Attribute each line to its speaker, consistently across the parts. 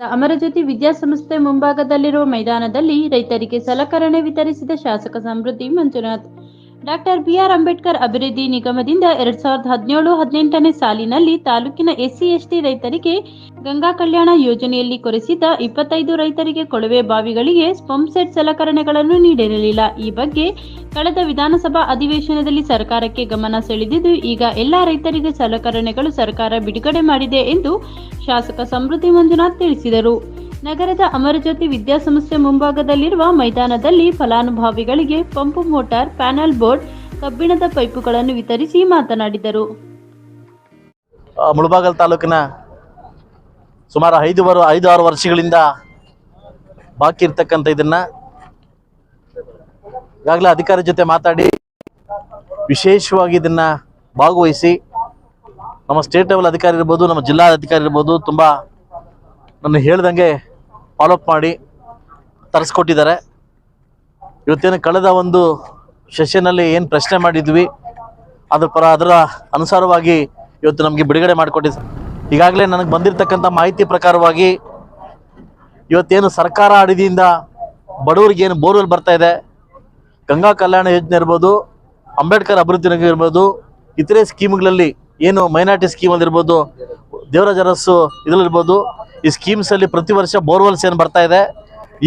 Speaker 1: ಅಮರಜ್ಯೋತಿ ವಿದ್ಯಾಸಂಸ್ಥೆ ಮುಂಭಾಗದಲ್ಲಿರುವ ಮೈದಾನದಲ್ಲಿ ರೈತರಿಗೆ ಸಲಕರಣೆ ವಿತರಿಸಿದ ಶಾಸಕ Samruddhi Manjunath doctor B R Ambedkar ಅಭಿವೃದ್ಧಿ ನಿಗಮದಿಂದ ಎರಡ್ ಸಾವಿರದ ಹದಿನೇಳು ಹದಿನೆಂಟನೇ ಸಾಲಿನಲ್ಲಿ ತಾಲೂಕಿನ ಎಸ್ಸಿ ಎಸ್ಟಿ ರೈತರಿಗೆ ಗಂಗಾ ಕಲ್ಯಾಣ ಯೋಜನೆಯಲ್ಲಿ ಕೊರೆಸಿದ್ದ ಇಪ್ಪತ್ತೈದು ರೈತರಿಗೆ ಕೊಳವೆ ಬಾವಿಗಳಿಗೆ ಪಂಪ್ ಸೆಟ್ ಸಲಕರಣೆಗಳನ್ನು ನೀಡಿರಲಿಲ್ಲ. ಈ ಬಗ್ಗೆ ಕಳೆದ ವಿಧಾನಸಭಾ ಅಧಿವೇಶನದಲ್ಲಿ ಸರ್ಕಾರಕ್ಕೆ ಗಮನ ಸೆಳೆದಿದ್ದು, ಈಗ ಎಲ್ಲಾ ರೈತರಿಗೆ ಸಲಕರಣೆಗಳು ಸರ್ಕಾರ ಬಿಡುಗಡೆ ಮಾಡಿದೆ ಎಂದು ಶಾಸಕ ಸಮೃದ್ಧಿ ಮಂಜುನಾಥ್ ತಿಳಿಸಿದರು. ನಗರದ ಅಮರಜ್ಯೋತಿ ವಿದ್ಯಾಸಂಸ್ಥೆ ಮುಂಭಾಗದಲ್ಲಿರುವ ಮೈದಾನದಲ್ಲಿ ಫಲಾನುಭವಿಗಳಿಗೆ ಪಂಪ್ ಮೋಟಾರ್ ಪ್ಯಾನಲ್ ಬೋರ್ಡ್, ಕಬ್ಬಿಣದ ಪೈಪುಗಳನ್ನು ವಿತರಿಸಿ ಮಾತನಾಡಿದರು.
Speaker 2: ಮುಳುಬಾಗಲ್ ತಾಲೂಕಿನ ಸುಮಾರು ಐದು ವರ್ ಐದು ಆರು ವರ್ಷಗಳಿಂದ ಬಾಕಿ ಇರ್ತಕ್ಕಂಥ ಇದನ್ನ ಈಗಾಗಲೇ ಅಧಿಕಾರಿ ಜೊತೆ ಮಾತಾಡಿ ವಿಶೇಷವಾಗಿ ಇದನ್ನ ಭಾಗವಹಿಸಿ ನಮ್ಮ ಸ್ಟೇಟ್ ಲೆವೆಲ್ ಅಧಿಕಾರಿ ಇರ್ಬೋದು, ನಮ್ಮ ಜಿಲ್ಲಾ ಅಧಿಕಾರಿ ಇರ್ಬೋದು, ತುಂಬ ನಾನು ಹೇಳ್ದಂಗೆ ಫಾಲೋಅಪ್ ಮಾಡಿ ತರಿಸ್ಕೊಟ್ಟಿದ್ದಾರೆ. ಇವತ್ತೇನು ಕಳೆದ ಒಂದು ಸೆಷನಲ್ಲಿ ಏನು ಪ್ರಶ್ನೆ ಮಾಡಿದ್ವಿ, ಅದ್ರ ಪರ ಅದರ ಅನುಸಾರವಾಗಿ ಇವತ್ತು ನಮಗೆ ಬಿಡುಗಡೆ ಮಾಡಿಕೊಟ್ಟಿದೆ, ಈಗಾಗಲೇ ನನಗೆ ಬಂದಿರತಕ್ಕಂಥ ಮಾಹಿತಿ ಪ್ರಕಾರವಾಗಿ ಇವತ್ತೇನು ಸರ್ಕಾರ ಅಡಿದಿಯಿಂದ ಬಡವರಿಗೆ ಏನು ಬೋರ್ವೆಲ್ ಬರ್ತಾ ಇದೆ, ಗಂಗಾ ಕಲ್ಯಾಣ ಯೋಜನೆ ಇರ್ಬೋದು, ಅಂಬೇಡ್ಕರ್ ಅಭಿವೃದ್ಧಿ ನಿಗಮ ಇರ್ಬೋದು, ಇತರೆ ಸ್ಕೀಮ್ಗಳಲ್ಲಿ ಏನು ಮೈನಾರಿಟಿ ಸ್ಕೀಮಲ್ಲಿರ್ಬೋದು ದೇವರಾಜ ಅರಸು ಇದರಲ್ಲಿರ್ಬೋದು ಈ ಸ್ಕೀಮ್ಸಲ್ಲಿ ಪ್ರತಿ ವರ್ಷ ಬೋರ್ವೆಲ್ಸ್ ಏನು ಬರ್ತಾ ಇದೆ?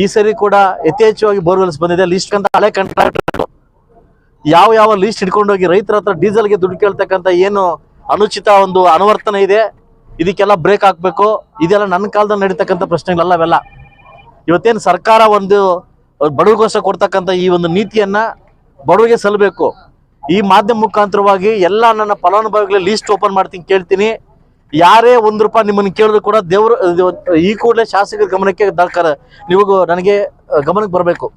Speaker 2: ಈ ಸರಿ ಕೂಡ ಯಥೇಚ್ಛವಾಗಿ ಬೋರ್ವೆಲ್ಸ್ ಬಂದಿದೆ. ಲಿಸ್ಟ್ ಅಂತ ಹಳೆ ಕಾಂಟ್ರಾಕ್ಟರ್ ಯಾವ ಯಾವ ಲೀಸ್ಟ್ ಹಿಡ್ಕೊಂಡೋಗಿ ರೈತರ ಹತ್ರ ಡೀಸೆಲ್ಗೆ ದುಡ್ಡು ಕೇಳ್ತಕ್ಕಂಥ ಏನು ಅನುಚಿತ ಒಂದು ಅನುವರ್ತನೆ ಇದೆ? ಇದಕ್ಕೆಲ್ಲ ಬ್ರೇಕ್ ಹಾಕ್ಬೇಕು. ಇದೆಲ್ಲ ನನ್ನ ಕಾಲದಲ್ಲಿ ನಡೀತಕ್ಕಂಥ ಪ್ರಶ್ನೆಗಳಲ್ಲ ಅವೆಲ್ಲ. ಇವತ್ತೇನು ಸರ್ಕಾರ ಒಂದು ಬಡವರಿಗೋಸ್ಕರ ಕೊಡ್ತಕ್ಕಂಥ ಈ ಒಂದು ನೀತಿಯನ್ನ ಬಡವರಿಗೆ ಸಲ್ಲಬೇಕು ಈ ಮಾಧ್ಯಮ ಮುಖಾಂತರವಾಗಿ ಎಲ್ಲ ನನ್ನ ಫಲಾನುಭವಿಗಳ ಲೀಸ್ಟ್ ಓಪನ್ ಮಾಡ್ತೀನಿ, ಕೇಳ್ತೀನಿ. ಯಾರೇ ಒಂದ್ ರೂಪಾಯಿ ನಿಮ್ಮನ್ನು ಕೇಳಿದ್ರು ಕೂಡ ದೇವರು ಈ ಕೂಡಲೇ ಶಾಸಕರ ಗಮನಕ್ಕೆ ದರ್ಕಾರ ನೀವು ನನಗೆ ಗಮನಕ್ಕೆ ಬರಬೇಕು.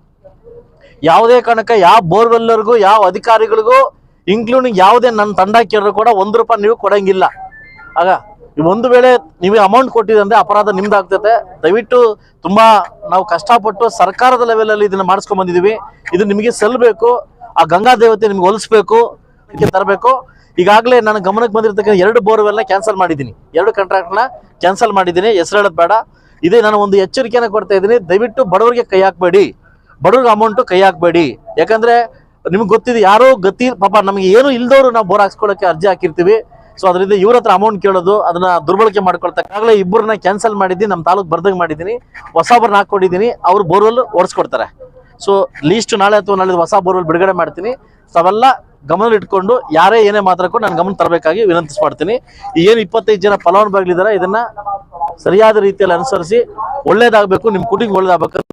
Speaker 2: ಯಾವುದೇ ಕಾರಣಕ್ಕೆ ಯಾವ ಬೋರ್ವೆಲ್ಲರಿಗೂ, ಯಾವ ಅಧಿಕಾರಿಗಳಿಗೂ ಇನ್ಕ್ಲೂಡಿಂಗ್ ಯಾವುದೇ ನನ್ನ ತಂಡ ಕೇಳಿದ್ರು ಕೂಡ ಒಂದು ರೂಪಾಯಿ ನೀವು ಕೊಡಂಗಿಲ್ಲ. ಆಗ, ಒಂದು ವೇಳೆ ನೀವೇ ಅಮೌಂಟ್ ಕೊಟ್ಟಿದ್ರೆ ಅಪರಾಧ ನಿಮ್ದಾಗ್ತದೆ ದಯವಿಟ್ಟು ತುಂಬಾ ನಾವು ಕಷ್ಟಪಟ್ಟು ಸರ್ಕಾರದ ಲೆವೆಲಲ್ಲಿ ಇದನ್ನ ಮಾಡಿಸ್ಕೊಂಡ್ ಬಂದಿದೀವಿ ಇದು ನಿಮಗೆ ಸಲ್ಲಬೇಕು ಆ ಗಂಗಾ ದೇವತೆ ನಿಮ್ಗೆ ಹೊಲಿಸ್ಬೇಕು. ಇದಕ್ಕೆ ತರಬೇಕು. ಈಗಾಗಲೇ ನನ್ನ ಗಮನಕ್ಕೆ ಬಂದಿರತಕ್ಕಂಥ ಎರಡು ಬೋರ್ವೆಲ್ನ ಕ್ಯಾನ್ಸಲ್ ಮಾಡಿದ್ದೀನಿ. ಎರಡು ಕಾಂಟ್ರಾಕ್ಟ್ನ ಕ್ಯಾನ್ಸಲ್ ಮಾಡಿದ್ದೀನಿ. ಹೆಸರು ಹೇಳೋದು ಬೇಡ. ಇದೇ ನಾನು ಒಂದು ಎಚ್ಚರಿಕೆಯನ್ನು ಕೊಡ್ತಾ ಇದ್ದೀನಿ. ದಯವಿಟ್ಟು ಬಡವರಿಗೆ ಕೈ ಹಾಕಬೇಡಿ. ಬಡವ್ರಿಗೆ ಅಮೌಂಟು ಕೈ ಹಾಕಬೇಡಿ. ಯಾಕಂದರೆ ನಿಮ್ಗೆ ಗೊತ್ತಿದೆ, ಯಾರೋ ಗತಿ, ಪಾಪ ನಮಗೆ ಏನು ಇಲ್ದವರು ನಾವು ಬೋರ್ ಹಾಕ್ಸ್ಕೊಳ್ಳೋಕೆ ಅರ್ಜಿ ಹಾಕಿರ್ತೀವಿ. ಸೊ ಅದರಿಂದ ಇವ್ರ ಹತ್ರ ಅಮೌಂಟ್ ಕೇಳೋದು, ಅದನ್ನ ದುರ್ಬಳಕೆ ಮಾಡ್ಕೊಳ್ತಕ್ಕಾಗಲೇ ಇಬ್ಬರನ್ನ ಕ್ಯಾನ್ಸಲ್ ಮಾಡಿದ್ದೀನಿ. ನಮ್ಮ ತಾಲೂಕು ಬರ್ದಂಗೆ ಮಾಡಿದ್ದೀನಿ. ಹೊಸಬ್ರನ್ನ ಹಾಕ್ಕೊಂಡಿದ್ದೀನಿ. ಅವ್ರು ಬೋರ್ವೆಲ್ ಓಡಿಸ್ಕೊಡ್ತಾರೆ. ಸೊ ಲೀಸ್ಟ್ ನಾಳೆ ಅಥವಾ ನಾಳೆ ಹೊಸ ಬೋರ್ವೆಲ್ ಬಿಡುಗಡೆ ಮಾಡ್ತೀನಿ. ಸೊ ಅವೆಲ್ಲ ಗಮನ ಇಟ್ಕೊಂಡು ಯಾರೇ ಏನೇ ಮಾತಾಡ್ಕೊಂಡು ನಾನು ಗಮನ ತರಬೇಕಾಗಿ ವಿನಂತಿಸ್ಮಾಡ್ತೀನಿ ಈ ಏನು ಇಪ್ಪತ್ತೈದು ಜನ ಫಲಾನುಭವಿಗಳಿದ್ದಾರೆ ಇದನ್ನ ಸರಿಯಾದ ರೀತಿಯಲ್ಲಿ ಅನುಸರಿಸಿ ಒಳ್ಳೇದಾಗಬೇಕು ನಿಮ್ಮ ಕುಟುಂಬ ಒಳ್ಳೇದಾಗಬೇಕು